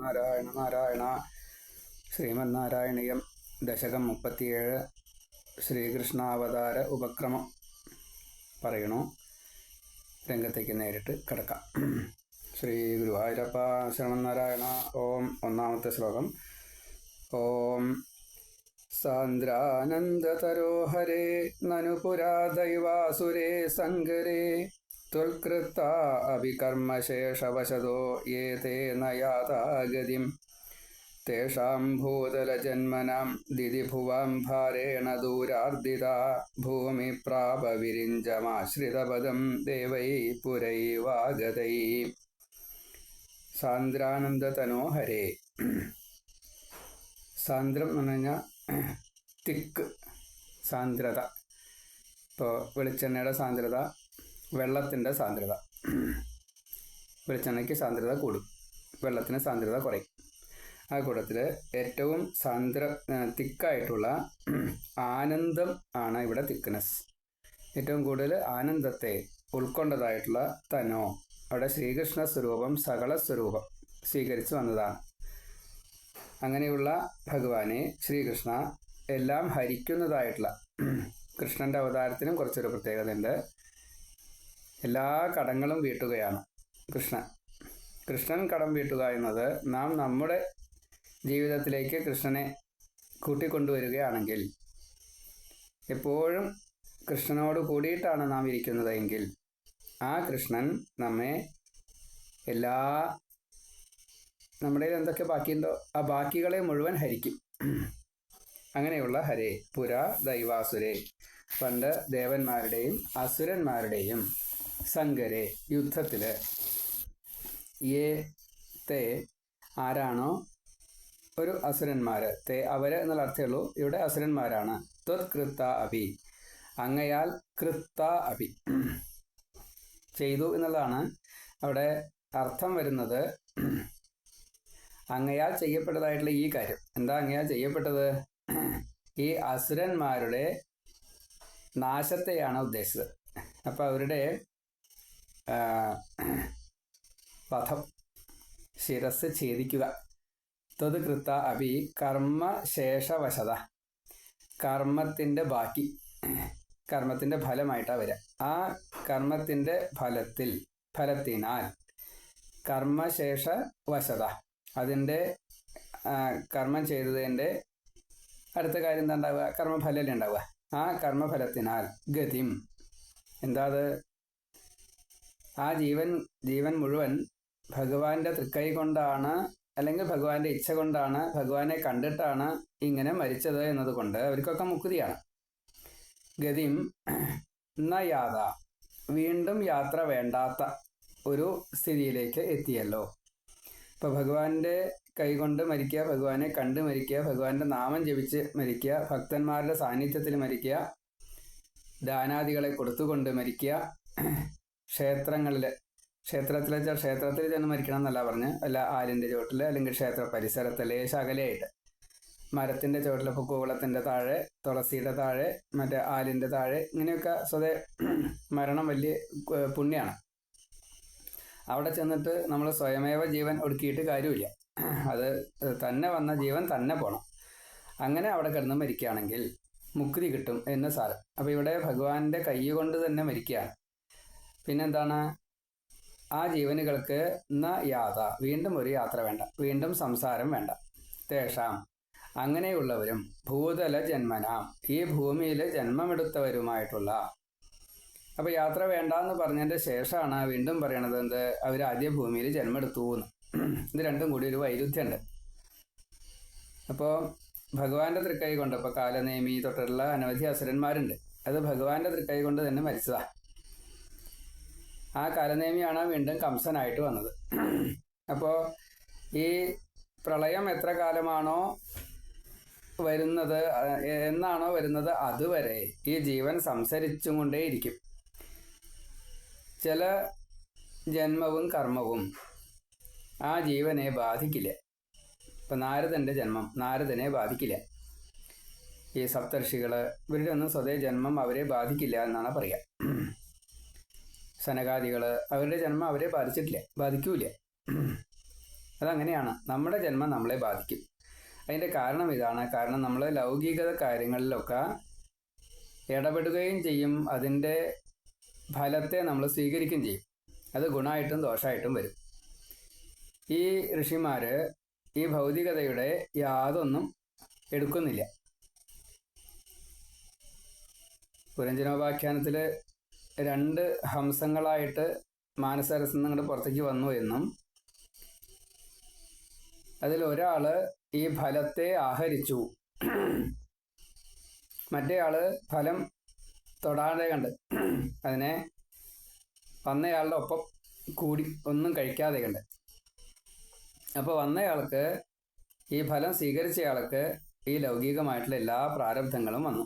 നാരായണ നാരായണ ശ്രീമന്നാരായണീയം ദശകം മുപ്പത്തിയേഴ് ശ്രീകൃഷ്ണാവതാര ഉപക്രമം പറയണു. രംഗത്തേക്ക് നേരിട്ട് കിടക്കാം. ശ്രീ ഗുരുവായൂരപ്പ ശ്രീമന്നാരായണ ഓം ഒന്നാമത്തെ ശ്ലോകം. ഓം സാന്ദ്രാനന്ദതരോഹരേ നനുപുരാ ദൈവാസുരേ സങ്കരേ. തുൽകൃത്ത അവികർമ്മശേഷവശതോ യേ ഗതിം. തേഷാം ഭൂതലജന്മനാം ദിതിഭുവാം ഭാരേണ ദൂരാർദിത ഭൂമി പ്രാപ വിരിഞ്ചമാശ്രിതപദം ദേവൈ പുരൈവാഗതൈ. സാന്ദ്രാനന്ദതനോഹരേ സാന്ദ്രം എന്ന് പറഞ്ഞാൽ തിക്ക് സാന്ദ്രത. ഇപ്പോൾ വെളിച്ചെണ്ണയുടെ സാന്ദ്രത വെള്ളത്തിന്റെ സാന്ദ്രത. വെളിച്ചെണ്ണയ്ക്ക് സാന്ദ്രത കൂടും. വെള്ളത്തിന് സാന്ദ്രത കുറയും. ആ കൂട്ടത്തിൽ ഏറ്റവും സാന്ദ്ര തിക്കായിട്ടുള്ള ആനന്ദം ആണ് ഇവിടെ തിക്നെസ് ഏറ്റവും കൂടുതൽ ആനന്ദത്തെ ഉൾക്കൊണ്ടതായിട്ടുള്ള തനോ അവിടെ ശ്രീകൃഷ്ണ സ്വരൂപം സകല സ്വരൂപം സ്വീകരിച്ചു വന്നതാണ്. അങ്ങനെയുള്ള ഭഗവാനെ ശ്രീകൃഷ്ണ എല്ലാം ഹരിക്കുന്നതായിട്ടുള്ള കൃഷ്ണന്റെ അവതാരത്തിനും കുറച്ചൊരു പ്രത്യേകതയുണ്ട്. എല്ലാ കടങ്ങളും വീട്ടുകയാണ്. കൃഷ്ണൻ. കൃഷ്ണൻ കടം വീട്ടുക എന്നത് നാം നമ്മുടെ ജീവിതത്തിലേക്ക് കൃഷ്ണനെ കൂട്ടിക്കൊണ്ടുവരികയാണെങ്കിൽ എപ്പോഴും കൃഷ്ണനോട് കൂടിയിട്ടാണ് നാം ഇരിക്കുന്നതെങ്കിൽ ആ കൃഷ്ണൻ നമ്മെ എല്ലാ നമ്മുടെ എന്തൊക്കെ ബാക്കിയുണ്ടോ ആ ബാക്കികളെ മുഴുവൻ ഹരിക്കും. അങ്ങനെയുള്ള ഹരേ പുര ദൈവാസുരേ. പണ്ട് ദേവന്മാരുടെയും അസുരന്മാരുടെയും സങ്കരെ യുദ്ധത്തിൽ ഏ തേ ആരാണോ ഒരു അസുരന്മാർ തേ അവർ എന്നുള്ള അർത്ഥമുള്ളൂ ഇവിടെ അസുരന്മാരാണ്. ത്വത്കൃത്ത അഭി. അങ്ങയാൽ കൃത്ത അഭി. ചെയ്തു എന്നുള്ളതാണ് അവിടെ അർത്ഥം വരുന്നത്. അങ്ങയാൽ ചെയ്യപ്പെട്ടതായിട്ടുള്ള ഈ കാര്യം. എന്താ അങ്ങയാൽ ചെയ്യപ്പെട്ടത്? ഈ അസുരന്മാരുടെ നാശത്തെയാണ് ഉദ്ദേശിച്ചത്. അപ്പം അവരുടെ വധം ശിരസ് ഛേദിക്കുക. തത് കൃത്ത അഭി കർമ്മശേഷവശത കർമ്മത്തിന്റെ ബാക്കി കർമ്മത്തിന്റെ ഫലമായിട്ടാണ് വരിക ആ കർമ്മത്തിന്റെ ഫലത്തിൽ ഫലത്തിനാൽ കർമ്മശേഷ വശത അതിന്റെ കർമ്മം ചെയ്തതിന്റെ അടുത്ത കാര്യം എന്താ ഉണ്ടാവുക? കർമ്മഫലല്ലേ ഉണ്ടാവുക. ആ കർമ്മഫലത്തിനാൽ ഗതിം. എന്താ അത്? ആ ജീവൻ ജീവൻ മുഴുവൻ ഭഗവാന്റെ തൃക്കൈ കൊണ്ടാണ് അല്ലെങ്കിൽ ഭഗവാന്റെ ഇച്ഛ കൊണ്ടാണ് ഭഗവാനെ കണ്ടിട്ടാണ് ഇങ്ങനെ മരിച്ചത് എന്നതുകൊണ്ട് അവർക്കൊക്കെ മുക്തിയാണ്. ഗതിം ന യാത. വീണ്ടും യാത്ര വേണ്ടാത്ത ഒരു സ്ഥിതിയിലേക്ക് എത്തിയല്ലോ. ഇപ്പോൾ ഭഗവാന്റെ കൈകൊണ്ട് മരിക്കുക ഭഗവാനെ കണ്ട് മരിക്കുക ഭഗവാന്റെ നാമം ജപിച്ച് മരിക്കുക ഭക്തന്മാരുടെ സാന്നിധ്യത്തിൽ മരിക്കുക ദാനാദികളെ കൊടുത്തുകൊണ്ട് മരിക്കുക ക്ഷേത്രങ്ങളിൽ ക്ഷേത്രത്തിൽ വെച്ചാൽ ക്ഷേത്രത്തിൽ ചെന്ന് മരിക്കണം എന്നല്ല പറഞ്ഞ് അല്ല ആലിന്റെ ചുവട്ടിൽ അല്ലെങ്കിൽ ക്ഷേത്ര പരിസരത്ത് ലേശ മരത്തിന്റെ ചുവട്ടിൽ ഇപ്പോൾ കൂവളത്തിന്റെ താഴെ തുളസിയുടെ താഴെ മറ്റേ ആലിന്റെ താഴെ ഇങ്ങനെയൊക്കെ സ്വതേ മരണം വലിയ പുണ്യമാണ് അവിടെ ചെന്നിട്ട് നമ്മൾ സ്വയമേവ ജീവൻ ഒടുക്കിയിട്ട് കാര്യമില്ല. അത് തന്നെ വന്ന ജീവൻ തന്നെ പോകണം അങ്ങനെ അവിടെ കിടന്ന് മരിക്കുകയാണെങ്കിൽ മുക്തി കിട്ടും എന്ന് സാറ് അപ്പോൾ ഇവിടെ ഭഗവാന്റെ കൈ കൊണ്ട് തന്നെ മരിക്കുകയാണ്. പിന്നെന്താണ്? ആ ജീവനുകൾക്ക് ന യാത. വീണ്ടും ഒരു യാത്ര വേണ്ട. വീണ്ടും സംസാരം വേണ്ട. തേഷാം. അങ്ങനെയുള്ളവരും ഭൂതല ജന്മനാം ഈ ഭൂമിയിൽ ജന്മമെടുത്തവരുമായിട്ടുള്ള. അപ്പോൾ യാത്ര വേണ്ട എന്ന് പറഞ്ഞതിന്റെ ശേഷമാണ് വീണ്ടും പറയണത് എന്ത്? അവർ ആദ്യ ഭൂമിയിൽ ജന്മെടുത്തു എന്ന് ഇത് രണ്ടും കൂടി ഒരു വൈരുദ്ധ്യമുണ്ട് അപ്പോൾ ഭഗവാന്റെ തൃക്കൈ കൊണ്ട് ഇപ്പോൾ കാലനേമി തൊട്ടുള്ള അനവധി അസുരന്മാരുണ്ട്. അത് ഭഗവാന്റെ തൃക്കൈ കൊണ്ട് തന്നെ മരിച്ചതാ. ആ കരനേമിയാണ് വീണ്ടും കംസനായിട്ട് വന്നത്. അപ്പോൾ ഈ പ്രളയം എത്ര കാലമാണോ വരുന്നത് എന്നാണോ വരുന്നത് അതുവരെ ഈ ജീവൻ സംസരിച്ചും കൊണ്ടേയിരിക്കും ചില ജന്മവും കർമ്മവും ആ ജീവനെ ബാധിക്കില്ല. ഇപ്പം നാരദന്റെ ജന്മം നാരദനെ ബാധിക്കില്ല. ഈ സപ്തർഷികൾ ഇവരുടെ ഒന്നും സ്വതേ ജന്മം അവരെ ബാധിക്കില്ല എന്നാണ് പറയുക സനകാദികൾ അവരുടെ ജന്മം അവരെ ബാധിച്ചിട്ടില്ല ബാധിക്കൂല അതങ്ങനെയാണ്. നമ്മുടെ ജന്മം നമ്മളെ ബാധിക്കും. അതിന്റെ കാരണം ഇതാണ്. കാരണം നമ്മൾ ലൗകിക കാര്യങ്ങളിലൊക്കെ ഇടപെടുകയും ചെയ്യും. അതിന്റെ ഫലത്തെ നമ്മൾ സ്വീകരിക്കുകയും ചെയ്യും. അത് ഗുണമായിട്ടും ദോഷമായിട്ടും വരും. ഈ ഋഷിമാർ ഈ ഭൗതികതയുടെ യാതൊന്നും എടുക്കുന്നില്ല. പുരഞ്ജനോപാഖ്യാനത്തിൽ രണ്ട് ഹംസങ്ങളായിട്ട് മാനസരസ് നിന്ന് പുറത്തേക്ക് വന്നു എന്നും അതിൽ ഒരാൾ ഈ ഫലത്തെ ആഹരിച്ചു. മറ്റേ ആൾ ഫലം തൊടാതെ കണ്ട് അതിനെ വന്നയാളുടെ ഒപ്പം കൂടി ഒന്നും കഴിക്കാതെ കണ്ട്. അപ്പോൾ വന്നയാൾക്ക് ഈ ഫലം സ്വീകരിച്ചയാൾക്ക് ഈ ലൗകികമായിട്ടുള്ള എല്ലാ പ്രാരബ്ധങ്ങളും വന്നു.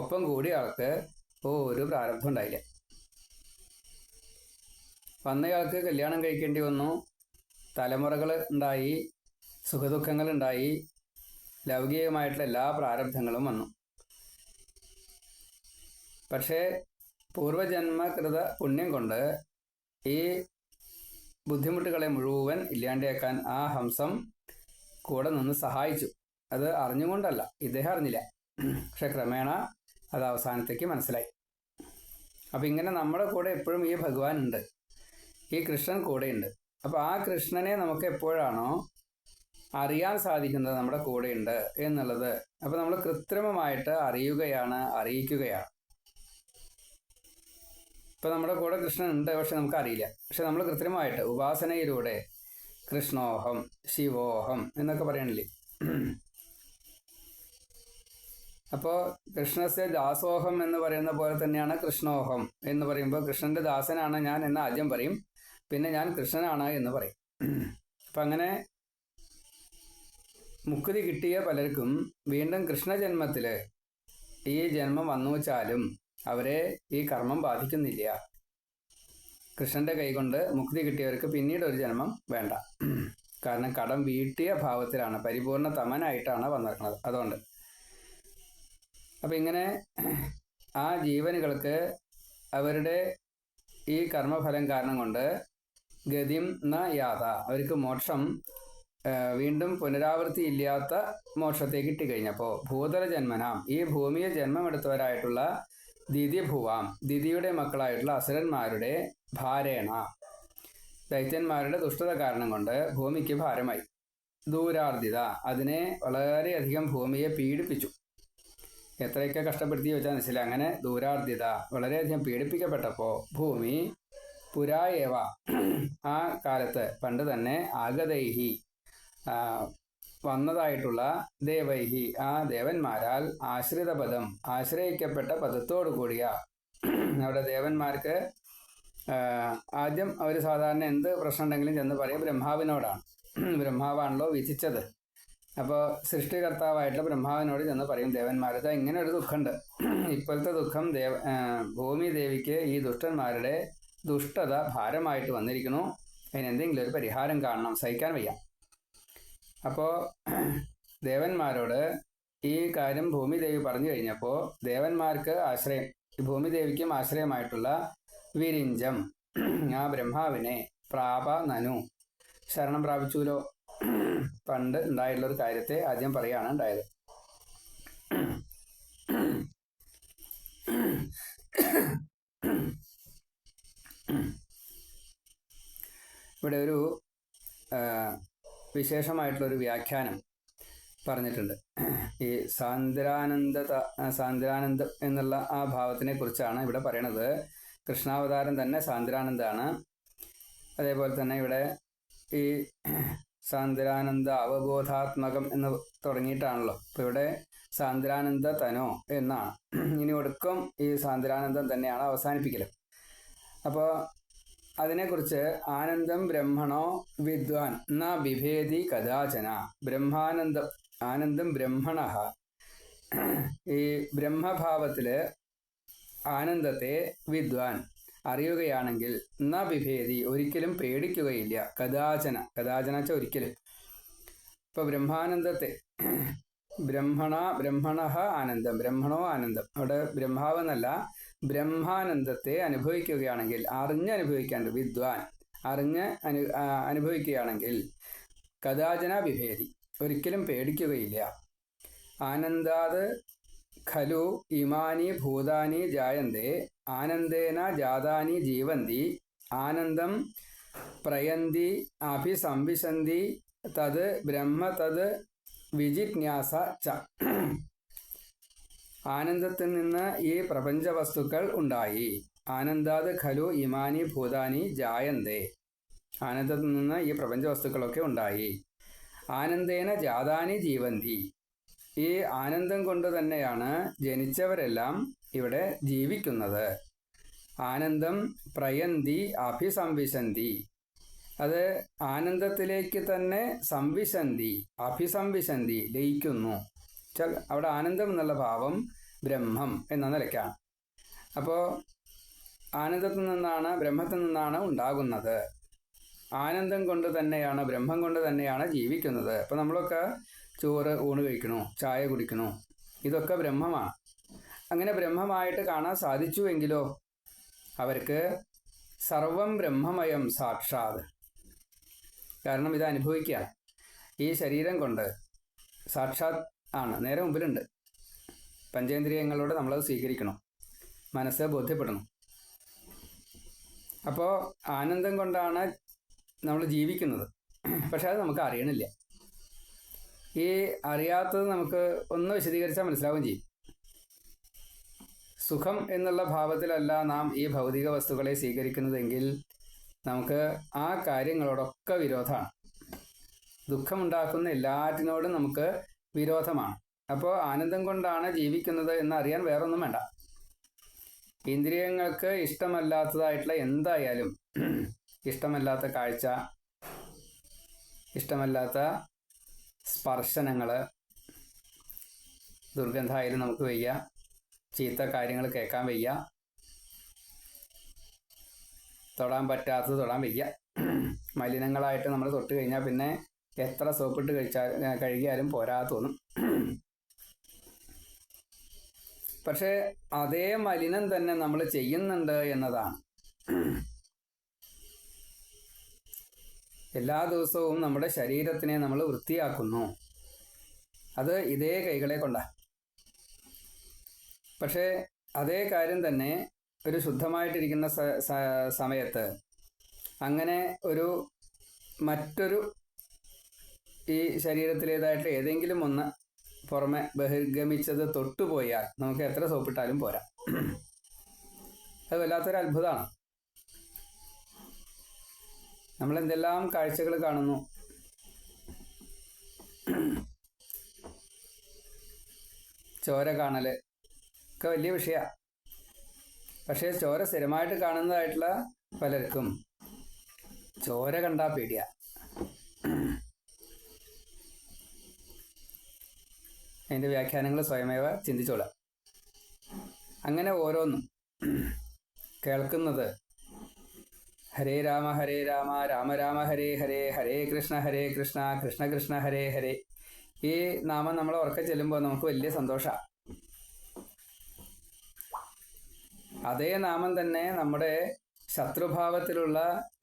ഒപ്പം കൂടിയ ആൾക്ക് ഒരു പ്രാരബ്ധം ഉണ്ടായില്ല. വന്നയാൾക്ക് കല്യാണം കഴിക്കേണ്ടി വന്നു. തലമുറകൾ ഉണ്ടായി. സുഖദുഃഖങ്ങൾ ഉണ്ടായി. ലൗകികമായിട്ടുള്ള എല്ലാ പ്രാരബ്ധങ്ങളും വന്നു. പക്ഷേ പൂർവജന്മകൃത പുണ്യം കൊണ്ട് ഈ ബുദ്ധിമുട്ടുകളെ മുഴുവൻ ഇല്ലാണ്ടാക്കാൻ ആ ഹംസം കൂടെ നിന്ന് സഹായിച്ചു. അത് അറിഞ്ഞുകൊണ്ടല്ല. ഇദ്ദേഹം അറിഞ്ഞില്ല. പക്ഷെ ക്രമേണ അത് അവസാനത്തേക്ക് മനസ്സിലായി. അപ്പം ഇങ്ങനെ നമ്മുടെ കൂടെ എപ്പോഴും ഈ ഭഗവാൻ ഉണ്ട് ഈ കൃഷ്ണൻ കൂടെയുണ്ട്. അപ്പോൾ ആ കൃഷ്ണനെ നമുക്ക് എപ്പോഴാണോ അറിയാൻ സാധിക്കുന്നത് നമ്മുടെ കൂടെയുണ്ട് എന്നുള്ളത് അപ്പോൾ നമ്മൾ കൃത്രിമമായിട്ട് അറിയുകയാണ് അറിയിക്കുകയാണ്. ഇപ്പം നമ്മുടെ കൂടെ കൃഷ്ണൻ ഉണ്ട് പക്ഷെ നമുക്ക് അറിയില്ല പക്ഷെ നമ്മൾ കൃത്രിമമായിട്ട് ഉപാസനയിലൂടെ കൃഷ്ണോഹം ശിവോഹം എന്നൊക്കെ പറയണില്ലേ? അപ്പോൾ കൃഷ്ണസ്യ ദാസോഹം എന്ന് പറയുന്ന പോലെ തന്നെയാണ് കൃഷ്ണോഹം എന്ന് പറയുമ്പോൾ കൃഷ്ണന്റെ ദാസനാണ് ഞാൻ എന്ന് ആദ്യം പറയും. പിന്നെ ഞാൻ കൃഷ്ണനാണ് എന്ന് പറയും. അപ്പം അങ്ങനെ മുക്തി കിട്ടിയ പലർക്കും വീണ്ടും കൃഷ്ണജന്മത്തിൽ ഈ ജന്മം വന്നു വെച്ചാലും അവരെ ഈ കർമ്മം ബാധിക്കുന്നില്ല. കൃഷ്ണന്റെ കൈകൊണ്ട് മുക്തി കിട്ടിയവർക്ക് പിന്നീട് ഒരു ജന്മം വേണ്ട. കാരണം കടം വീട്ടിയ ഭാവത്തിലാണ് പരിപൂർണ തമനായിട്ടാണ് വന്നിരിക്കുന്നത്. അതുകൊണ്ട് അപ്പം ഇങ്ങനെ ആ ജീവനുകൾക്ക് അവരുടെ ഈ കർമ്മഫലം കാരണം കൊണ്ട് ഗതിം ന യാത. അവർക്ക് മോക്ഷം വീണ്ടും പുനരാവൃത്തി ഇല്ലാത്ത മോക്ഷത്തേക്ക് ഇട്ടിക്കഴിഞ്ഞപ്പോൾ ഭൂതല ജന്മനാം ഈ ഭൂമിയെ ജന്മമെടുത്തവരായിട്ടുള്ള ദിതിഭുവാം ദിതിയുടെ മക്കളായിട്ടുള്ള അസുരന്മാരുടെ ഭാരേണ ദൈത്യന്മാരുടെ ദുഷ്ടത കാരണം കൊണ്ട് ഭൂമിക്ക് ഭാരമായി. ദൂരാർജിത അതിനെ വളരെയധികം ഭൂമിയെ പീഡിപ്പിച്ചു. എത്രയൊക്കെ കഷ്ടപ്പെടുത്തി വെച്ചാൽ മനസ്സിലായി. അങ്ങനെ ദൂരാർദ്ധ്യത വളരെയധികം പീഡിപ്പിക്കപ്പെട്ടപ്പോൾ ഭൂമി പുരായേവ. ആ കാലത്ത് പണ്ട് തന്നെ ആഗതൈഹി വന്നതായിട്ടുള്ള ദേവൈഹി. ആ ദേവന്മാരാൽ ആശ്രിത പദം ആശ്രയിക്കപ്പെട്ട പദത്തോടു കൂടിയ അവിടെ ദേവന്മാർക്ക് ആദ്യം അവർ സാധാരണ എന്ത് പ്രശ്നം ഉണ്ടെങ്കിലും ചെന്ന് പറയും ബ്രഹ്മാവിനോടാണ്. ബ്രഹ്മാവാണല്ലോ വിധിച്ചത്. അപ്പോൾ സൃഷ്ടികർത്താവായിട്ടുള്ള ബ്രഹ്മാവിനോട് ചെന്ന് പറയും ദേവന്മാരത് ഇങ്ങനെ ഒരു ദുഃഖമുണ്ട്. ഇപ്പോഴത്തെ ദുഃഖം ദേവ ഭൂമി ദേവിക്ക് ഈ ദുഷ്ടന്മാരുടെ ദുഷ്ടത ഭാരമായിട്ട് വന്നിരിക്കുന്നു. അതിനെന്തെങ്കിലും ഒരു പരിഹാരം കാണണം സഹിക്കാൻ വയ്യ. അപ്പോൾ ദേവന്മാരോട് ഈ കാര്യം ഭൂമിദേവി പറഞ്ഞു കഴിഞ്ഞപ്പോൾ ദേവന്മാർക്ക് ആശ്രയം ഭൂമിദേവിക്കും ആശ്രയമായിട്ടുള്ള വിരിഞ്ചം ആ ബ്രഹ്മാവിനെ പ്രാപ നനു ശരണം പ്രാപിച്ചുല്ലോ പണ്ട് ഉണ്ടായിട്ടുള്ള ഒരു കാര്യത്തെ ആദ്യം പറയാണ് ഉണ്ടായത്. ഇവിടെ ഒരു വിശേഷമായിട്ടുള്ളൊരു വ്യാഖ്യാനം പറഞ്ഞിട്ടുണ്ട്. ഈ സാന്ദ്രാനന്ദ സാന്ദ്രാനന്ദം എന്നുള്ള ആ ഭാവത്തിനെ കുറിച്ചാണ് ഇവിടെ പറയണത്. കൃഷ്ണാവതാരം തന്നെ സാന്ദ്രാനന്ദാണ്. അതേപോലെ തന്നെ ഇവിടെ ഈ സാന്ദ്രാനന്ദ അവബോധാത്മകം എന്ന് തുടങ്ങിയിട്ടാണല്ലോ. അപ്പോൾ ഇവിടെ സാന്ദ്രാനന്ദ തനോ എന്നാണ്. ഇനി ഒടുക്കം ഈ സാന്ദ്രാനന്ദം തന്നെയാണ് അവസാനിപ്പിക്കൽ അപ്പോൾ അതിനെക്കുറിച്ച് ആനന്ദം ബ്രഹ്മണോ വിദ്വാൻ ന ബിഭേദി കഥാചന ബ്രഹ്മാനന്ദം ആനന്ദം ബ്രഹ്മണ ഈ ബ്രഹ്മഭാവത്തിൽ ആനന്ദത്തെ വിദ്വാൻ അറിയുകയാണെങ്കിൽ ന വിഭേദി ഒരിക്കലും പേടിക്കുകയില്ല. കഥാചന കഥാചന വെച്ചാൽ ഒരിക്കലും. ഇപ്പൊ ബ്രഹ്മാനന്ദത്തെ ബ്രഹ്മണ ബ്രഹ്മണ ആനന്ദം ബ്രഹ്മണോ ആനന്ദം. അവിടെ ബ്രഹ്മാവെന്നല്ല ബ്രഹ്മാനന്ദത്തെ അനുഭവിക്കുകയാണെങ്കിൽ അറിഞ്ഞ് അനുഭവിക്കാണ്ട് വിദ്വാൻ അറിഞ്ഞ് അനു അനുഭവിക്കുകയാണെങ്കിൽ കഥാചന വിഭേദി ഒരിക്കലും പേടിക്കുകയില്ല. ആനന്ദാത് ഖലു ഇമാനി ഭൂതാനി ജായന്തേ ആനന്ദേന ജാതാനി ജീവന്തി ആനന്ദം പ്രയന്തി അഭിസംവിശന്തി തത് ബ്രഹ്മ തത് വിജിജ്ഞാസ ച. ആനന്ദത്തിൽ നിന്ന് ഈ പ്രപഞ്ച വസ്തുക്കൾ ഉണ്ടായി. ആനന്ദാത് ഖലു ഇമാനി ഭൂതാനി ജായന്തേ. ആനന്ദത്തിൽ നിന്ന് ഈ പ്രപഞ്ച വസ്തുക്കളൊക്കെ ഉണ്ടായി. ആനന്ദേന ജാതാനി ജീവന്തി. ഈ ആനന്ദം കൊണ്ട് തന്നെയാണ് ജനിച്ചവരെല്ലാം ഇവിടെ ജീവിക്കുന്നത്. ആനന്ദം പ്രയന്തി അഭിസംവിശന്തി. അത് ആനന്ദത്തിലേക്ക് തന്നെ സംവിശന്തി അഭിസംവിശന്തി ലയിക്കുന്നു. അവിടെ ആനന്ദം എന്നുള്ള ഭാവം ബ്രഹ്മം എന്ന നിലയ്ക്കാണ്. അപ്പോൾ ആനന്ദത്തിൽ നിന്നാണ് ബ്രഹ്മത്തിൽ നിന്നാണ് ഉണ്ടാകുന്നത്. ആനന്ദം കൊണ്ട് തന്നെയാണ് ബ്രഹ്മം കൊണ്ട് തന്നെയാണ് ജീവിക്കുന്നത്. അപ്പോൾ നമ്മളൊക്കെ ചോറ് ഊണ് കഴിക്കണു ചായ കുടിക്കണു. ഇതൊക്കെ ബ്രഹ്മമാണ്. അങ്ങനെ ബ്രഹ്മമായിട്ട് കാണാൻ സാധിച്ചുവെങ്കിലോ അവർക്ക് സർവം ബ്രഹ്മമയം സാക്ഷാത്. കാരണം ഇത് അനുഭവിക്കുക. ഈ ശരീരം കൊണ്ട് സാക്ഷാത് ആണ്. നേരെ മുമ്പിലുണ്ട്. പഞ്ചേന്ദ്രിയങ്ങളോട് നമ്മളത് സ്വീകരിക്കണം. മനസ്സ് ബോധ്യപ്പെടണം. അപ്പോൾ ആനന്ദം കൊണ്ടാണ് നമ്മൾ ജീവിക്കുന്നത്. പക്ഷെ അത് നമുക്ക് അറിയണില്ല. ഈ അറിയാത്തത് നമുക്ക് ഒന്ന് വിശദീകരിച്ചാൽ മനസ്സിലാവുകയും ചെയ്യും. സുഖം എന്നുള്ള ഭാവത്തിലല്ല നാം ഈ ഭൗതിക വസ്തുക്കളെ സ്വീകരിക്കുന്നതെങ്കിൽ നമുക്ക് ആ കാര്യങ്ങളോടൊക്കെ വിരോധമാണ്. ദുഃഖമുണ്ടാക്കുന്ന എല്ലാറ്റിനോടും നമുക്ക് വിരോധമാണ്. അപ്പോൾ ആനന്ദം കൊണ്ടാണ് ജീവിക്കുന്നത് എന്നറിയാൻ വേറൊന്നും വേണ്ട. ഇന്ദ്രിയങ്ങൾക്ക് ഇഷ്ടമല്ലാത്തതായിട്ടുള്ള എന്തായാലും ഇഷ്ടമല്ലാത്ത കാഴ്ച ഇഷ്ടമല്ലാത്ത സ്പർശനങ്ങൾ ദുർഗന്ധമായാലും നമുക്ക് വയ്യ. ചീത്ത കാര്യങ്ങൾ കേൾക്കാൻ വയ്യ. തൊടാൻ പറ്റാത്തത് തൊടാൻ വയ്യ. മലിനങ്ങളായിട്ട് നമ്മൾ തൊട്ട് കഴിഞ്ഞാൽ പിന്നെ എത്ര സോപ്പിട്ട് കഴിച്ചാൽ കഴുകിയാലും പോരാ തോന്നും പക്ഷേ അതേ മലിനം തന്നെ നമ്മൾ ചെയ്യുന്നുണ്ട് എന്നതാണ്. എല്ലാ ദിവസവും നമ്മുടെ ശരീരത്തിനെ നമ്മൾ വൃത്തിയാക്കുന്നു. അത് ഇതേ കൈകളെ കൊണ്ടാണ് പക്ഷേ അതേ കാര്യം തന്നെ ഒരു ശുദ്ധമായിട്ടിരിക്കുന്ന സമയത്ത് അങ്ങനെ ഒരു മറ്റൊരു ഈ ശരീരത്തിലേതായിട്ട് ഏതെങ്കിലും ഒന്ന് പുറമെ ബഹിർഗമിച്ചത് തൊട്ടുപോയാൽ നമുക്ക് എത്ര സോപ്പിട്ടാലും പോരാ. അത് വല്ലാത്തൊരു അത്ഭുതമാണ് നമ്മൾ എന്തെല്ലാം കാഴ്ചകൾ കാണുന്നു. ചോര കാണൽ ഒക്കെ വലിയ വിഷയമാണ് പക്ഷേ ചോര സ്ഥിരമായിട്ട് കാണുന്നതായിട്ടുള്ള പലർക്കും ചോര കണ്ടാ പേടിയ. അതിന്റെ വ്യാഖ്യാനങ്ങൾ സ്വയമേവ ചിന്തിച്ചോളാം. അങ്ങനെ ഓരോന്നും കേൾക്കുന്നത് ഹരേ രാമ ഹരേ രാമ രാമ രാമ ഹരേ ഹരേ ഹരേ കൃഷ്ണ ഹരേ കൃഷ്ണ കൃഷ്ണ കൃഷ്ണ ഹരേ ഹരേ. ഈ നാമം നമ്മൾ ഉറക്കെ ചെല്ലുമ്പോൾ നമുക്ക് വലിയ സന്തോഷമാണ് അതേ നാമം തന്നെ നമ്മുടെ ശത്രുഭാവത്തിലുള്ള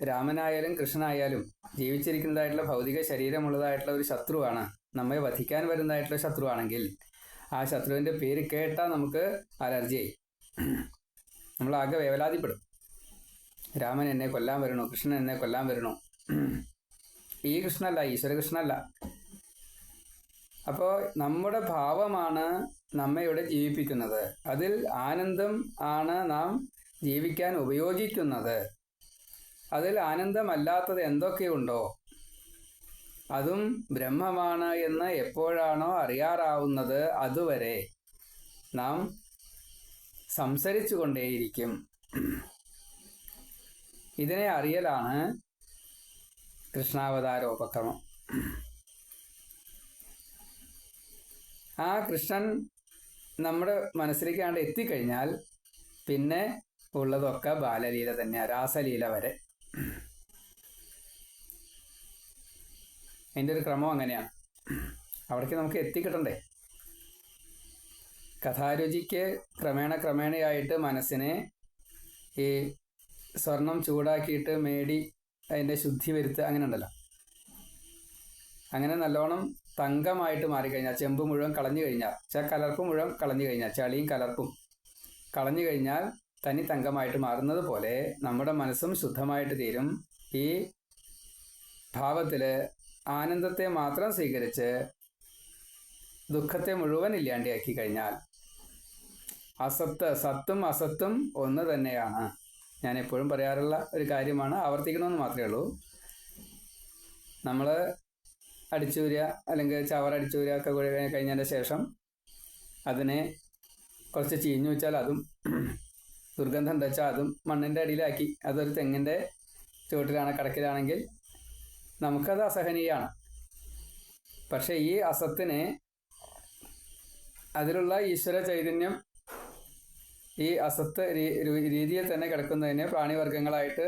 രാമനായാലും കൃഷ്ണനായാലും ജീവിച്ചിരിക്കുന്നതായിട്ടുള്ള ഭൗതിക ശരീരമുള്ളതായിട്ടുള്ള ഒരു ശത്രുവാണ്. നമ്മെ വധിക്കാൻ വരുന്നതായിട്ടുള്ള ശത്രുവാണെങ്കിൽ ആ ശത്രുവിന്റെ പേര് കേട്ടാൽ നമുക്ക് അലർജി ആയി. നമ്മൾ ആകെ വേവലാതിപ്പെടും. രാമൻ എന്നെ കൊല്ലാൻ വരണോ? കൃഷ്ണൻ എന്നെ കൊല്ലാൻ വരണോ? ഈ കൃഷ്ണല്ല ഈശ്വരകൃഷ്ണല്ല അപ്പോൾ നമ്മുടെ ഭാവമാണ് നമ്മെ ഇവിടെ ജീവിപ്പിക്കുന്നത്. അതിൽ ആനന്ദം ആണ് നാം ജീവിക്കാൻ ഉപയോഗിക്കുന്നത്. അതിൽ ആനന്ദമല്ലാത്തത് എന്തൊക്കെയുണ്ടോ? അതും ബ്രഹ്മമാണ് എന്ന് എപ്പോഴാണോ അറിയാറാവുന്നത് അതുവരെ നാം സംസരിച്ചു കൊണ്ടേയിരിക്കും ഇതിനെ അറിയലാണ് കൃഷ്ണാവതാരോപക്രമം. ആ കൃഷ്ണൻ നമ്മുടെ മനസ്സിലേക്ക് മനസ്സിലേക്കാണ്ട് എത്തിക്കഴിഞ്ഞാൽ പിന്നെ ഉള്ളതൊക്കെ ബാലലീല തന്നെയാണ് രാസലീല വരെ. അതിന്റെ ഒരു ക്രമം അങ്ങനെയാണ്. അവിടേക്ക് നമുക്ക് എത്തിക്കിട്ടണ്ടേ? കഥാരുചിക്ക് ക്രമേണ ക്രമേണയായിട്ട് മനസ്സിനെ ഈ സ്വർണം ചൂടാക്കിയിട്ട് മേടി അതിന്റെ ശുദ്ധി വരുത്തുക അങ്ങനെ ഉണ്ടല്ലോ അങ്ങനെ നല്ലോണം തങ്കമായിട്ട് മാറിക്കഴിഞ്ഞാൽ ചെമ്പ് മുഴുവൻ കളഞ്ഞു കഴിഞ്ഞാൽ ച കലർപ്പ് മുഴുവൻ കളഞ്ഞു കഴിഞ്ഞാൽ ചളിയും കലർപ്പും കളഞ്ഞു കഴിഞ്ഞാൽ തനി തങ്കമായിട്ട് മാറുന്നത് പോലെ നമ്മുടെ മനസ്സും ശുദ്ധമായിട്ട് തീരും. ഈ ഭാവത്തിൽ ആനന്ദത്തെ മാത്രം സ്വീകരിച്ച് ദുഃഖത്തെ മുഴുവൻ ഇല്ലാണ്ടിയാക്കി കഴിഞ്ഞാൽ അസത്ത് സത്തും അസത്തും ഒന്ന് തന്നെയാണ്. ഞാൻ എപ്പോഴും പറയാറുള്ള ഒരു കാര്യമാണ് ആവർത്തിക്കണമെന്ന് മാത്രമേ ഉള്ളൂ. നമ്മൾ അടിച്ചൂരുക അല്ലെങ്കിൽ ചവറടിച്ചൂരുക ഒക്കെ കൂടി കഴിഞ്ഞതിന്റെ ശേഷം അതിനെ കുറച്ച് ചീഞ്ഞു വെച്ചാൽ അതും ദുർഗന്ധം എന്താ വെച്ചാൽ അതും മണ്ണിന്റെ അടിയിലാക്കി. അതൊരു തെങ്ങിന്റെ ചുവട്ടിലാണ് കടക്കിലാണെങ്കിൽ നമുക്കത് അസഹനീയമാണ്. പക്ഷേ ഈ അസത്തിനെ അതിലുള്ള ഈശ്വര ചൈതന്യം ഈ അസത്ത് രീതിയിൽ തന്നെ കിടക്കുന്നതിന് പ്രാണിവർഗങ്ങളായിട്ട്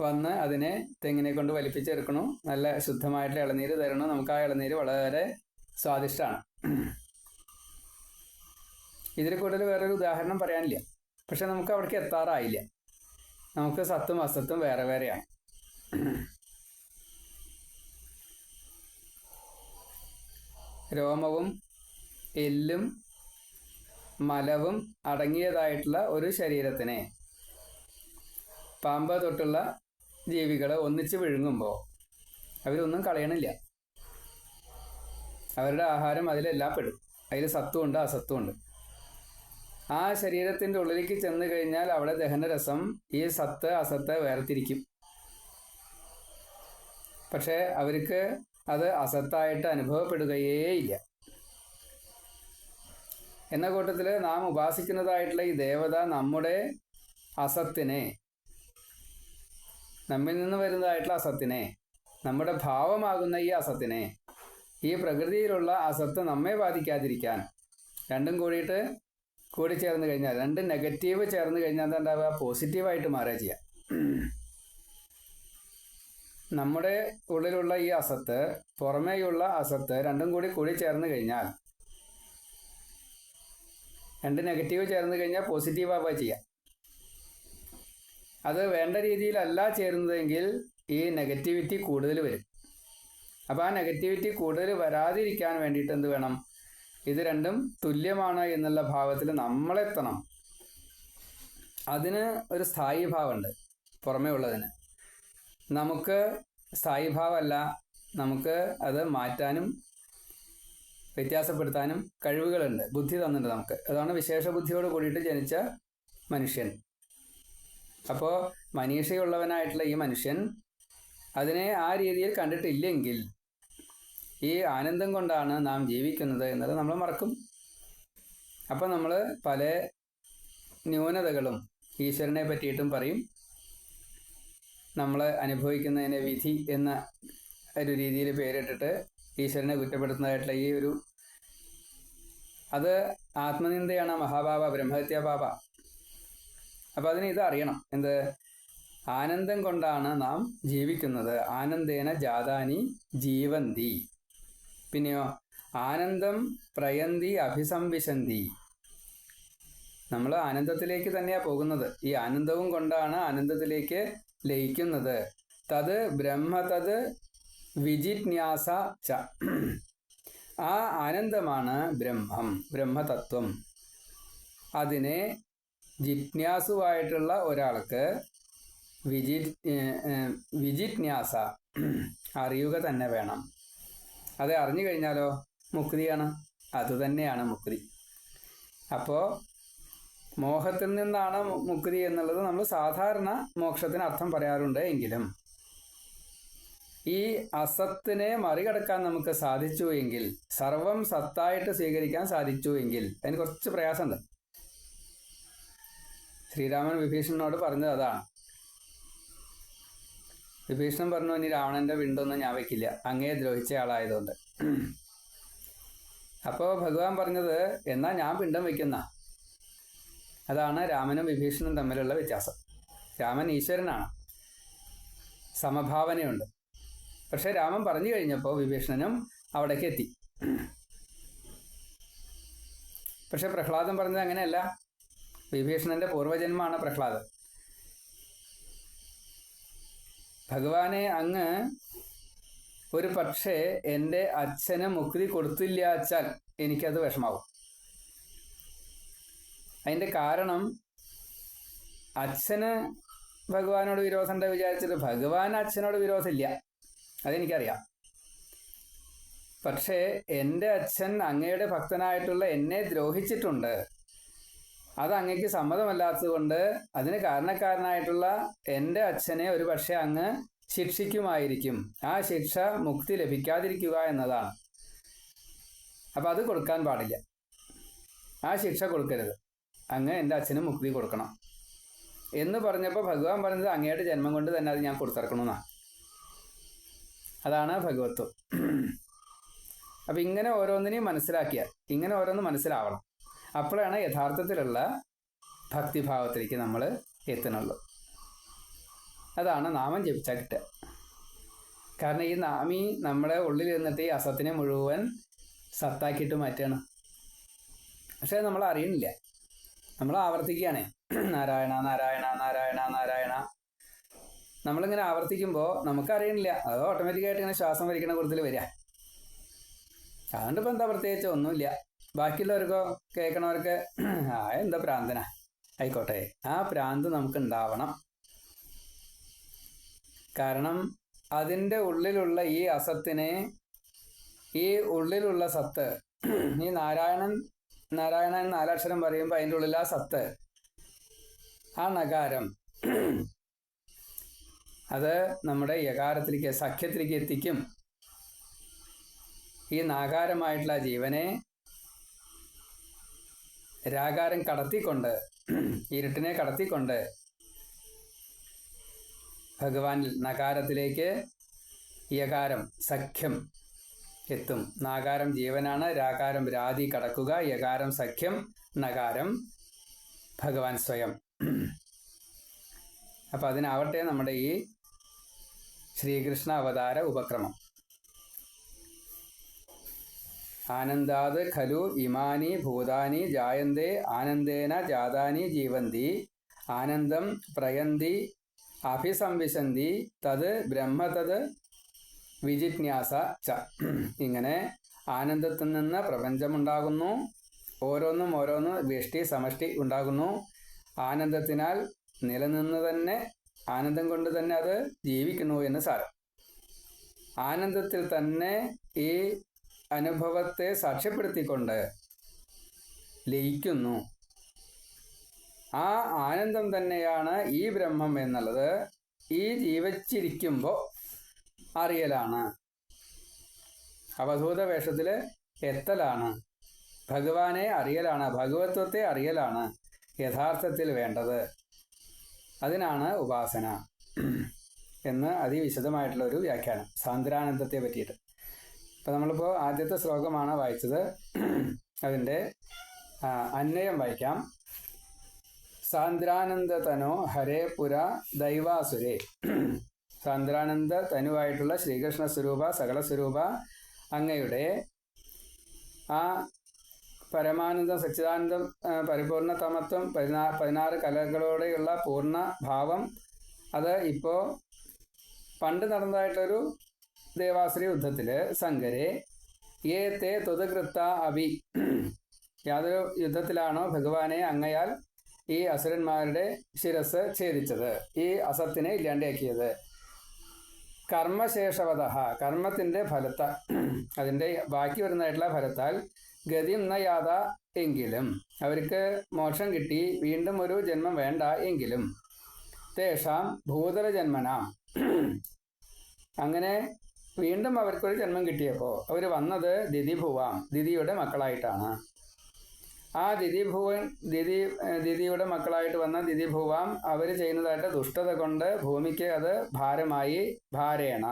വന്ന് അതിനെ തെങ്ങിനെ കൊണ്ട് വലിപ്പിച്ചെടുക്കണു. നല്ല ശുദ്ധമായിട്ടുള്ള ഇളനീര് തരണം. നമുക്ക് ആ ഇളനീര് വളരെ സ്വാദിഷ്ടമാണ്. ഇതിൽ കൂടുതൽ വേറൊരു ഉദാഹരണം പറയാനില്ല. പക്ഷെ നമുക്ക് അവിടേക്ക് എത്താറായില്ല. നമുക്ക് സത്തും അസത്തും വേറെ വേറെയാണ്. രോമവും എല്ലും മലവും അടങ്ങിയതായിട്ടുള്ള ഒരു ശരീരത്തിനെ പാമ്പ് തൊട്ടുള്ള ജീവികൾ ഒന്നിച്ച് വിഴുങ്ങുമ്പോൾ അവരൊന്നും കളയണില്ല. അവരുടെ ആഹാരം അതിലെല്ലാം പെടും. അതിൽ സത്വമുണ്ട് അസത്വമുണ്ട് ആ ശരീരത്തിന്റെ ഉള്ളിലേക്ക് ചെന്ന് കഴിഞ്ഞാൽ അവിടെ ദഹനരസം ഈ സത്ത് അസത്ത് വേർതിരിക്കും. പക്ഷേ അവർക്ക് അത് അസത്തായിട്ട് അനുഭവപ്പെടുകയേയില്ല. എന്ന കൂട്ടത്തിൽ നാം ഉപാസിക്കുന്നതായിട്ടുള്ള ഈ ദേവത നമ്മുടെ അസത്തിനെ നമ്മിൽ നിന്ന് വരുന്നതായിട്ടുള്ള അസത്തിനെ നമ്മുടെ ഭാവമാകുന്ന ഈ അസത്തിനെ ഈ പ്രകൃതിയിലുള്ള അസത്ത് നമ്മെ ബാധിക്കാതിരിക്കാൻ രണ്ടും കൂടിയിട്ട് കൂടി ചേർന്ന് കഴിഞ്ഞാൽ രണ്ട് നെഗറ്റീവ് ചേർന്ന് കഴിഞ്ഞാൽ എന്താ ഉണ്ടാവുക? പോസിറ്റീവായിട്ട് മാറുക ചെയ്യാം. നമ്മുടെ ഉള്ളിലുള്ള ഈ അസത്ത് പുറമേയുള്ള അസത്ത് രണ്ടും കൂടി കൂടി ചേർന്ന് കഴിഞ്ഞാൽ രണ്ട് നെഗറ്റീവ് ചേർന്ന് കഴിഞ്ഞാൽ പോസിറ്റീവ് ആവുക ചെയ്യാം. അത് വേണ്ട രീതിയിലല്ല ചേരുന്നതെങ്കിൽ ഈ നെഗറ്റിവിറ്റി കൂടുതൽ വരും. അപ്പോൾ ആ നെഗറ്റിവിറ്റി കൂടുതൽ വരാതിരിക്കാൻ വേണ്ടിയിട്ട് എന്ത് വേണം? ഇത് രണ്ടും തുല്യമാണ് എന്നുള്ള ഭാവത്തിൽ നമ്മളെത്തണം. അതിന് ഒരു സ്ഥായി ഭാവമുണ്ട് പുറമേ ഉള്ളതിന്. നമുക്ക് സ്ഥായി ഭാവമല്ല നമുക്ക് അത് മാറ്റാനും വ്യത്യാസപ്പെടുത്താനും കഴിവുകളുണ്ട് ബുദ്ധി തന്നിട്ടുണ്ട് നമുക്ക്. അതാണ് വിശേഷ ബുദ്ധിയോട് കൂടിയിട്ട് ജനിച്ച മനുഷ്യൻ. അപ്പോൾ മനീഷയുള്ളവനായിട്ടുള്ള ഈ മനുഷ്യൻ അതിനെ ആ രീതിയിൽ കണ്ടിട്ടില്ലെങ്കിൽ ഈ ആനന്ദം കൊണ്ടാണ് നാം ജീവിക്കുന്നത് എന്നത് നമ്മൾ മറക്കും. അപ്പം നമ്മൾ പല ന്യൂനതകളും ഈശ്വരനെ പറ്റിയിട്ടും പറയും. നമ്മൾ അനുഭവിക്കുന്നതിനെ വിധി എന്ന ഒരു രീതിയിൽ പേരിട്ടിട്ട് ഈശ്വരനെ കുറ്റപ്പെടുത്തുന്നതായിട്ടുള്ള ഈ ഒരു അത് ആത്മനിന്ദയാണ് മഹാഭാവ ബ്രഹ്മഹത്യാപാപ അപ്പം അതിന് ഇത് അറിയണം. എന്ത്? ആനന്ദം കൊണ്ടാണ് നാം ജീവിക്കുന്നത്. ആനന്ദേന ജാതാനി ജീവന്തി. പിന്നെയോ? ആനന്ദം പ്രയന്തി അഭിസംവിശന്തി. നമ്മൾ ആനന്ദത്തിലേക്ക് തന്നെയാണ് പോകുന്നത്. ഈ ആനന്ദവും കൊണ്ടാണ് ആനന്ദത്തിലേക്ക് ലയിക്കുന്നത്. തത് ബ്രഹ്മ തത് വിജിജ്ഞാസ ച. ആ ആനന്ദമാണ് ബ്രഹ്മം ബ്രഹ്മതത്വം. അതിനെ ജിജ്ഞാസുവായിട്ടുള്ള ഒരാൾക്ക് വിജി വിജിജ്ഞാസ അറിയുക തന്നെ വേണം. അത് അറിഞ്ഞു കഴിഞ്ഞാലോ? മുക്തിയാണ്. അതുതന്നെയാണ് മുക്തി. അപ്പോൾ മോഹത്തിൽ നിന്നാണ് മുക്തി എന്നുള്ളത് നമ്മൾ സാധാരണ മോക്ഷത്തിന് അർത്ഥം പറയാറുണ്ട് എങ്കിലും ഈ അസത്തിനെ മറികടക്കാൻ നമുക്ക് സാധിച്ചു എങ്കിൽ സർവം സത്തായിട്ട് സ്വീകരിക്കാൻ സാധിച്ചു എങ്കിൽ അതിന് കുറച്ച് പ്രയാസമുണ്ട്. ശ്രീരാമൻ വിഭീഷണനോട് പറഞ്ഞത് അതാണ് വിഭീഷണൻ പറഞ്ഞു ഇനി രാവണന്റെ വിണ്ടൊന്നും ഞാൻ വെക്കില്ല. അങ്ങേ ദ്രോഹിച്ച ആളായതുകൊണ്ട്. അപ്പോൾ ഭഗവാൻ പറഞ്ഞത് എന്നാ ഞാൻ പിണ്ടം വെക്കുന്ന. അതാണ് രാമനും വിഭീഷണനും തമ്മിലുള്ള വ്യത്യാസം. രാമൻ ഈശ്വരനാണ്. സമഭാവനയുണ്ട്. പക്ഷെ രാമൻ പറഞ്ഞു കഴിഞ്ഞപ്പോൾ വിഭീഷണനും അവിടേക്ക് എത്തി. പക്ഷെ പ്രഹ്ലാദൻ പറഞ്ഞത് അങ്ങനെയല്ല. വിഭീഷണന്റെ പൂർവജന്മമാണ് പ്രഹ്ലാദൻ. ഭഗവാനെ അങ്ങ് ഒരു പക്ഷേ എന്റെ അച്ഛന് മുക്തി കൊടുത്തില്ലാച്ചാൽ എനിക്കത് വിഷമാവും. അതിന്റെ കാരണം അച്ഛന് ഭഗവാനോട് വിരോധമുണ്ട് വിചാരിച്ചിട്ട് ഭഗവാൻ അച്ഛനോട് വിരോധമില്ല. അതെനിക്കറിയാം. പക്ഷേ എന്റെ അച്ഛൻ അങ്ങയുടെ ഭക്തനായിട്ടുള്ള എന്നെ ദ്രോഹിച്ചിട്ടുണ്ട്. അത് അങ്ങക്ക് സമ്മതമല്ലാത്തതുകൊണ്ട് അതിന് കാരണക്കാരനായിട്ടുള്ള എന്റെ അച്ഛനെ ഒരു പക്ഷേ അങ്ങ് ശിക്ഷിക്കുമായിരിക്കും. ആ ശിക്ഷ മുക്തി ലഭിക്കാതിരിക്കുക എന്നതാണ്. അപ്പം അത് കൊടുക്കാൻ പാടില്ല. ആ ശിക്ഷ കൊടുക്കരുത്. അങ്ങ് എന്റെ അച്ഛന് മുക്തി കൊടുക്കണം. എന്ന് പറഞ്ഞപ്പോൾ ഭഗവാൻ പറഞ്ഞത് അങ്ങയുടെ ജന്മം കൊണ്ട് തന്നെ അത് ഞാൻ കൊടുത്തിറക്കണമെന്നാണ് അതാണ് ഭഗവത്വം. അപ്പം ഇങ്ങനെ ഓരോന്നിനെയും മനസ്സിലാക്കിയാൽ ഇങ്ങനെ ഓരോന്ന് മനസ്സിലാവണം. അപ്പോഴാണ് യഥാർത്ഥത്തിലുള്ള ഭക്തിഭാവത്തിലേക്ക് നമ്മൾ എത്തുന്നുള്ളൂ. അതാണ് നാമം ജപിച്ചാൽ കിട്ടുക. കാരണം ഈ നാമി നമ്മുടെ ഉള്ളിൽ ഇരുന്നിട്ട് ഈ അസത്തിനെ മുഴുവൻ സത്താക്കിയിട്ട് മാറ്റുകയാണ്. പക്ഷേ നമ്മൾ അറിയണില്ല നമ്മൾ ആവർത്തിക്കുകയാണ്. നാരായണ നാരായണ നാരായണ നാരായണ. നമ്മളിങ്ങനെ ആവർത്തിക്കുമ്പോൾ നമുക്കറിയണില്ല അത് ഓട്ടോമാറ്റിക്കായിട്ട് ഇങ്ങനെ ശ്വാസം വലിക്കണ കൂടുതൽ വരിക. അതുകൊണ്ട് ഇപ്പം എന്താ പ്രത്യേകിച്ച് ഒന്നുമില്ല. ബാക്കിയുള്ളവർക്കോ കേൾക്കണവർക്ക് ആ എന്താ പ്രാന്തന? ആയിക്കോട്ടെ. ആ പ്രാന്ത് നമുക്ക് ഉണ്ടാവണം കാരണം അതിന്റെ ഉള്ളിലുള്ള ഈ അസത്തിനെ ഈ ഉള്ളിലുള്ള സത്ത് ഈ നാരായണൻ നാരായണൻ നാലാക്ഷരം പറയുമ്പോൾ അതിന്റെ ഉള്ളിൽ ആ സത്ത് ആ നകാരം അത് നമ്മുടെ യകാരത്തിലേക്ക് സഖ്യത്തിലേക്ക് എത്തിക്കും. ഈ നാകാരമായിട്ടുള്ള ജീവനെ രാകാരം കടത്തിക്കൊണ്ട് ഇരുട്ടിനെ കടത്തിക്കൊണ്ട് ഭഗവാനിൽ നകാരത്തിലേക്ക് യകാരം സഖ്യം എത്തും. നാകാരം ജീവനാണ് രാകാരം രാതി കടക്കുക യകാരം സഖ്യം നകാരം ഭഗവാൻ സ്വയം. അപ്പം അതിനാവട്ടെ നമ്മുടെ ഈ ശ്രീകൃഷ്ണ അവതാര ഉപക്രമം. ആനന്ദാത് ഖലു ഇമാനി ഭൂതാനി ജായന്തേ ആനന്ദേന ജാതാനി ജീവന്തി ആനന്ദം പ്രയന്തി അഭിസംവിശന്തി തത് ബ്രഹ്മതത് വിജിജ്ഞാസ ച. ഇങ്ങനെ ആനന്ദത്തിൽ നിന്ന് പ്രപഞ്ചമുണ്ടാകുന്നു. ഓരോന്നും ഓരോന്നും വ്യഷ്ടി സമഷ്ടി ഉണ്ടാകുന്നു. ആനന്ദത്തിനാൽ നിലനിന്ന് തന്നെ ആനന്ദം കൊണ്ട് തന്നെ അത് ജീവിക്കുന്നു എന്ന് സാരം. ആനന്ദത്തിൽ തന്നെ ഈ അനുഭവത്തെ സാക്ഷ്യപ്പെടുത്തിക്കൊണ്ട് ലയിക്കുന്നു. ആ ആനന്ദം തന്നെയാണ് ഈ ബ്രഹ്മം എന്നുള്ളത് ഈ ജീവിച്ചിരിക്കുമ്പോൾ അറിയലാണ്. അവധൂത വേഷത്തിൽ എത്തലാണ്. ഭഗവാനെ അറിയലാണ് ഭഗവത്വത്തെ അറിയലാണ് യഥാർത്ഥത്തിൽ വേണ്ടത്. അതിനാണ് ഉപാസന എന്ന് അതിവിശദമായിട്ടുള്ള ഒരു വ്യാഖ്യാനം. സാന്ദ്രാനന്ദത്തെ പറ്റിയിട്ട്. അപ്പോൾ നമ്മളിപ്പോൾ ആദ്യത്തെ ശ്ലോകമാണ് വായിച്ചത്. അതിന്റെ അന്വയം വായിക്കാം. സാന്ദ്രാനന്ദതനോ ഹരേ പുര ദൈവാസുരേ. സാന്ദ്രാനന്ദ തനുവായിട്ടുള്ള ശ്രീകൃഷ്ണ സ്വരൂപ സകല സ്വരൂപ അങ്ങയുടെ ആ പരമാനന്ദം സച്ചിദാനന്ദം പരിപൂർണ തമത്വം പതിനാ പതിനാറ് കലകളോടെയുള്ള പൂർണ ഭാവം അത് ഇപ്പോൾ പണ്ട് നടന്നതായിട്ടൊരു ദേവാശ്രീ യുദ്ധത്തിൽ സങ്കരെ ഏ തേ തുതകൃത്ത അഭി? യാതൊരു യുദ്ധത്തിലാണോ ഭഗവാനെ അങ്ങയാൽ ഈ അസുരന്മാരുടെ ശിരസ് ഛേദിച്ചത്? ഈ അസത്തിനെ ഇല്ലാണ്ടാക്കിയത്. കർമ്മശേഷവത കർമ്മത്തിന്റെ ഫലത്ത അതിന്റെ ബാക്കി വരുന്നതായിട്ടുള്ള ഫലത്താൽ ഗതി നയാത എങ്കിലും അവർക്ക് മോക്ഷം കിട്ടി വീണ്ടും ഒരു ജന്മം വേണ്ട എങ്കിലും. തേഷാം ഭൂതല ജന്മനാം അങ്ങനെ വീണ്ടും അവർക്കൊരു ജന്മം കിട്ടിയപ്പോൾ അവർ വന്നത് ദിതിഭുവാം ദിതിയുടെ മക്കളായിട്ടാണ്. ആ ദിതിഭുവൻ ദിതി ദിതിയുടെ മക്കളായിട്ട് വന്ന ദിതിഭുവാം അവർ ചെയ്യുന്നതായിട്ട് ദുഷ്ടത കൊണ്ട് ഭൂമിക്ക് അത് ഭാരമായി ഭാരേണ.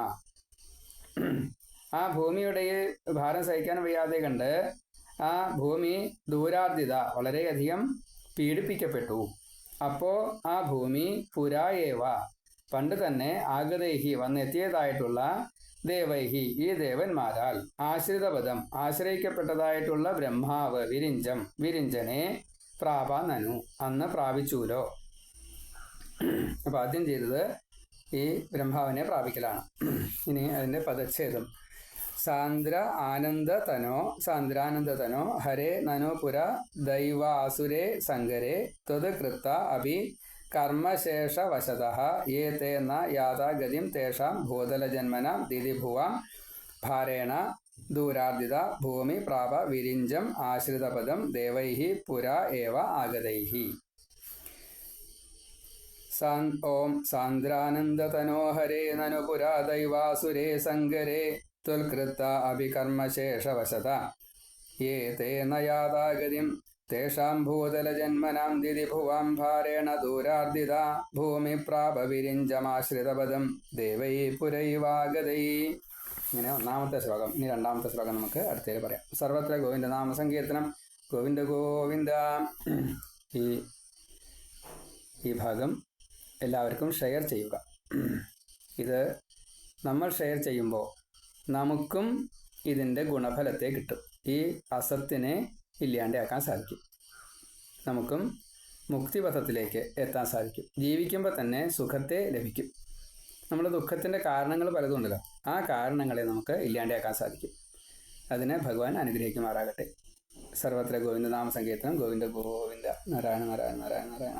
ആ ഭൂമിയുടെ ഭാരം സഹിക്കാൻ വയ്യാതെ കണ്ട് ആ ഭൂമി ദൂരാർജിത വളരെയധികം പീഡിപ്പിക്കപ്പെട്ടു. അപ്പോൾ ആ ഭൂമി പുരായേവ. പണ്ട് തന്നെ ആഗ്രഹി വന്നെത്തിയതായിട്ടുള്ള ദേവൈഹി ഈ ദേവന്മാരാൽ ആശ്രിതപദം ആശ്രയിക്കപ്പെട്ടതായിട്ടുള്ള ബ്രഹ്മാവ് വിരിഞ്ചം വിരിഞ്ചനെ പ്രാപ നനു അന്ന് പ്രാപിച്ചൂലോ? അപ്പം ആദ്യം ചെയ്തത് ഈ ബ്രഹ്മാവിനെ പ്രാപിക്കലാണ്. ഇനി അതിന്റെ പദച്ഛേദം. സാന്ദ്ര സാന്ദ്രാനന്ദ തനോ ഹരേ നനോപുര ദൈവാസുരേ സങ്കരേ ത്വത് കൃത്ത അഭി കർമ്മശേഷവശത ന യാഥാഗതിം തേഷാം ഭൂതലജന്മന ദിതിഭുവാം ഭാരേണ ദൂരാർദിത ഭൂമി പ്രാപ വിരിഞ്ചം ആശ്രിതപദം ദേവൈ പുരാ ഏവ ആഗതൈ ഓം സാന്ദ്രാനന്ദതനോഹരേ നനു പുരാ ദൈവാസുരേ സങ്കരേ തുൽകൃത്ത അഭികർമ്മശേഷവശത. ഏ തേ യാതാഗതിം തേഷാം ഭൂതലജന്മനാം ദിതി ഭുവാം ഭാരേണ ദൂരാർദിത ഭൂമി പ്രാപവിരിഞ്ചമാശ്രിതപദം ദേവൈ പുരൈവാഗതൈ ഇങ്ങനെ ഒന്നാമത്തെ ശ്ലോകം. ഇനി രണ്ടാമത്തെ ശ്ലോകം നമുക്ക് അടുത്തേക്ക് പറയാം. സർവത്ര ഗോവിന്ദ നാമസങ്കീർത്തനം. ഗോവിന്ദ ഗോവിന്ദ. ഈ ഈ ഭാഗം എല്ലാവർക്കും ഷെയർ ചെയ്യുക. ഇത് നമ്മൾ ഷെയർ ചെയ്യുമ്പോൾ നമുക്കും ഇതിന്റെ ഗുണഫലത്തെ കിട്ടും. ഈ അസത്തിനെ ഇല്ലാണ്ടാക്കാൻ സാധിക്കും. നമുക്കും മുക്തിപഥത്തിലേക്ക് എത്താൻ സാധിക്കും. ജീവിക്കുമ്പോൾ തന്നെ സുഖത്തെ ലഭിക്കും. നമ്മൾ ദുഃഖത്തിന്റെ കാരണങ്ങൾ പലതുണ്ടല്ലോ ആ കാരണങ്ങളെ നമുക്ക് ഇല്ലാണ്ടാക്കാൻ സാധിക്കും. അതിനെ ഭഗവാൻ അനുഗ്രഹിക്കുമാറാകട്ടെ. സർവത്ര ഗോവിന്ദ നാമസങ്കീർത്തനം. ഗോവിന്ദ ഗോവിന്ദ. നാരായണ നാരായണ നാരായണ നാരായണ.